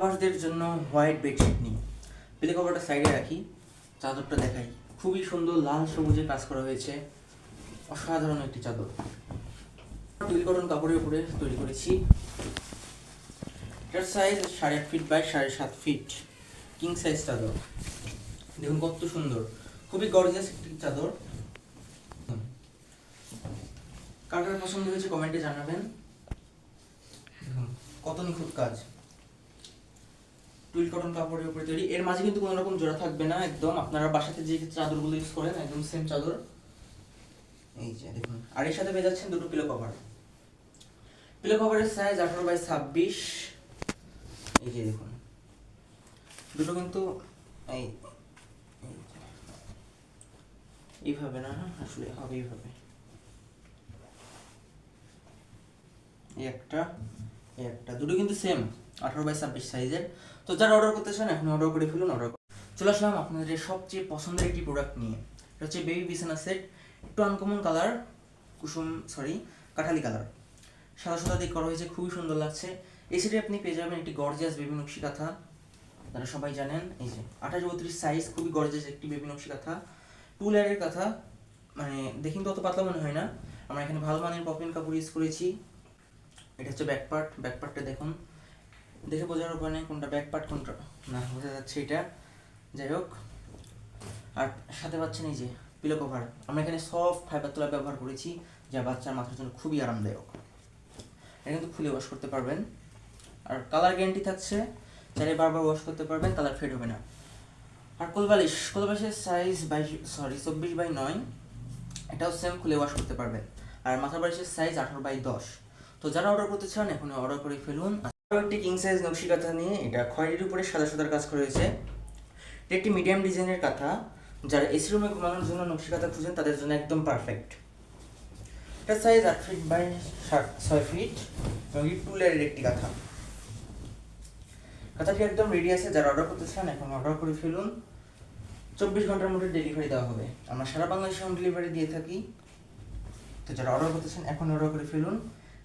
লাভার্সদের জন্য white bedsheet নিই। পেলে কভারটা সাইডে রাখি, চাদরটা দেখাই। খুবই সুন্দর লাল সবুজে কাজ করা হয়েছে। অসাধারণ একটি চাদর। টুইল কটন কাপড়ের উপরে তৈরি করেছি। এটার সাইজ সাড়ে আট ফিট বাই সাড়ে সাত ফিট কিং সাইজ চাদর। দেখুন কত সুন্দর। খুবই গর্জিয়াস একটি চাদর। কার পছন্দ হয়েছে কমেন্টে জানাবেন। কত নিখুঁত কাজ। টুইল কটন কাপড়ের উপরে তৈরি। এর মাঝে কিন্তু কোনো রকম জোড়া থাকবে না একদম। আপনারা বাসাতে যে চাদরগুলো ইউজ করেন, একদম সেম চাদর। এই যে দেখুন। আর এর সাথে পেয়ে যাচ্ছেন দুটো পিলো কভার পিলো কভারের সাইজ আঠারো বাই ছাব্বিশ। এই যে দেখুন। দুটো কিন্তু এই। এইভাবে না আসলে হবে এইভাবে। এই একটা একটা। দুটো কিন্তু সেম আঠারো বাই ছাব্বিশ সাইজের তো যারা অর্ডার করতে চান এখন অর্ডার করে ফেলুন অর্ডার চলে আসলাম আপনাদের সবচেয়ে পছন্দের একটি প্রোডাক্ট নিয়ে। এটা হচ্ছে বেবি বিছানা সেট একটু আনকমন কালার কুসুম সরি কাঠালি কালার সাদা সাদা দিক করা হয়েছে, খুবই সুন্দর লাগছে। এই সেটে আপনি পেয়ে যাবেন একটি গর্জিয়াস বেবি নকশি কাঁথা। যারা সবাই জানেন, এই যে আঠাশ বত্রিশ সাইজ খুবই গর্জিয়াস একটি বেবি নকশি কাঁথা। টু লেয়ারের কাঁথা মানে দেখে কিন্তু অত পাতলা মনে হয় না। আমরা এখানে ভালো মানের পপিন কাপড় ইউজ করেছি। এটা হচ্ছে ব্যাক পার্ট ব্যাক পার্টটা দেখুন। দেখে বোঝার উপায় নেই কোনটা ব্যাক পার্ট কোনটা না। বোঝা যাচ্ছে এটা। যাই হোক, আর সাথে পাচ্ছেন এই যে পিলো কভার আমরা এখানে সফট ফাইবার তোলা ব্যবহার করেছি, যা বাচ্চার মাথার জন্য খুবই আরামদায়ক। এটা কিন্তু খুলে ওয়াশ করতে পারবেন। আর কালার গ্যারান্টি থাকছে, চাইলে বারবার ওয়াশ করতে পারবেন কালার ফেড হবে না। আর কোলবালিশ, কোলবালিশের সাইজ বাইশ সরি চব্বিশ বাই নয়, এটাও সেম খুলে ওয়াশ করতে পারবেন। আর মাথার বালিশের সাইজ আঠারো বাই দশ। তো যারা অর্ডার করতে চান এখন অর্ডার করে ফেলুন। আরও একটি কিং সাইজ নকশি কাঁথা নিয়ে এটা খয়েরির উপরে সাদা সাদার কাজ করা হয়েছে। এটা একটি মিডিয়াম ডিজাইনের কাঁথা, যারা এসি রুমে ঘুমানোর জন্য নকশি কাঁথা খুঁজেন তাদের জন্য একদম পারফেক্ট এটা সাইজ আট ফিট বাই ছয় ফিট এবং টু লেয়ারের একটি কাঁথা। কাঁথাটি একদম রেডি আছে, যারা অর্ডার করতে চান এখন অর্ডার করে ফেলুন। চব্বিশ ঘণ্টার মধ্যে ডেলিভারি দেওয়া হবে। আমরা সারা বাংলাদেশে হোম ডেলিভারি দিয়ে থাকি। তো যারা অর্ডার করতে চান এখন অর্ডার করে ফেলুন।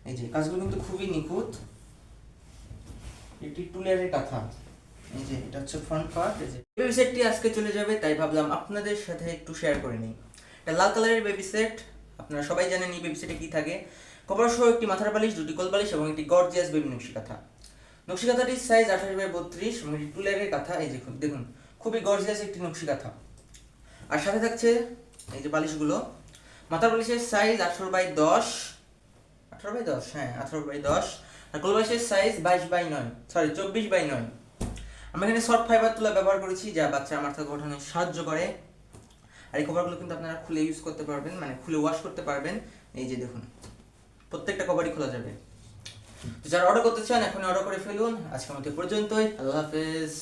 এই যে, কাজগুলো কিন্তু খুবই নিখুঁত। এটি টু লেয়ারের কাঁথা যে, এটা হচ্ছে ফ্রন্ট পার্ট যে। বেবি সেটটি আজকে চলে যাবে, তাই ভাবলাম আপনাদের সাথে একটু শেয়ার করে নিই। এটা লাল কালারের বেবি সেট আপনারা সবাই জানেন এই বেবি সেটে কি থাকে। কভার সহ একটি মাথার বালিশ, দুটি কোল বালিশ এবং একটি গর্জিয়াস বেবি নকশি কাঁথা নকশি কাঁথাটির সাইজ আঠাশ বাই বত্রিশ এবং এটি টু লেয়ারের কাঁথা, এই দেখুন দেখুন, খুবই গর্জিয়াস একটি নকশি কাঁথা আর সাথে থাকছে এই যে বালিশগুলো। মাথার বালিশের সাইজ আঠারো বাই দশ। আঠারো বাই দশ হ্যাঁ আঠারো বাই দশ। আর কোলবাসের সাইজ বাইশ বাই নয়। সরি চব্বিশ বাই নয়। আমরা এখানে শর্ট ফাইবার তুলা ব্যবহার করেছি, যা বাচ্চার মাথা গঠনে সাহায্য করে। আর এই কভারগুলো কিন্তু আপনারা খুলে ইউজ করতে পারবেন মানে খুলে ওয়াশ করতে পারবেন। এই যে দেখুন, প্রত্যেকটা কভারই খোলা যাবে। তো যারা অর্ডার করতে চান এখন অর্ডার করে ফেলুন। আজকের আমাদের পর্যন্তই। আল্লাহ হাফেজ।